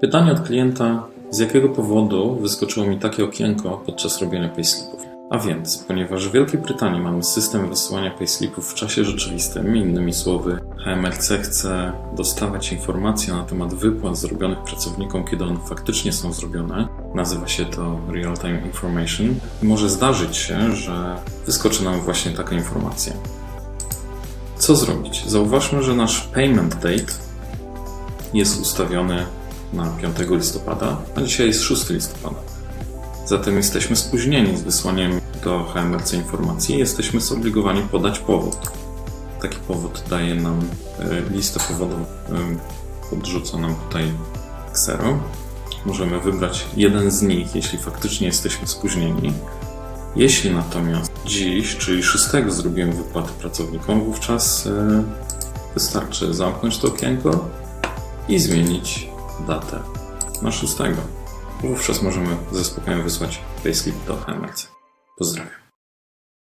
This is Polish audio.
Pytanie od klienta, z jakiego powodu wyskoczyło mi takie okienko podczas robienia payslipów. A więc, ponieważ w Wielkiej Brytanii mamy system wysyłania payslipów w czasie rzeczywistym, innymi słowy, HMRC chce dostawać informacje na temat wypłat zrobionych pracownikom, kiedy one faktycznie są zrobione. Nazywa się to Real-Time Information. Może zdarzyć się, że wyskoczy nam właśnie taka informacja. Co zrobić? Zauważmy, że nasz payment date jest ustawiony na 5 listopada, a dzisiaj jest 6 listopada. Zatem jesteśmy spóźnieni z wysłaniem do HMRC informacji. Jesteśmy zobligowani podać powód. Taki powód daje nam e, listę powodów, e, podrzuca nam tutaj ksero. Możemy wybrać jeden z nich, jeśli faktycznie jesteśmy spóźnieni. Jeśli natomiast dziś, czyli 6 zrobiłem wypłatę pracownikom, wówczas e, wystarczy zamknąć to okienko i zmienić datę na 6. Wówczas możemy ze spokojem wysłać payslip do HMRC. Pozdrawiam.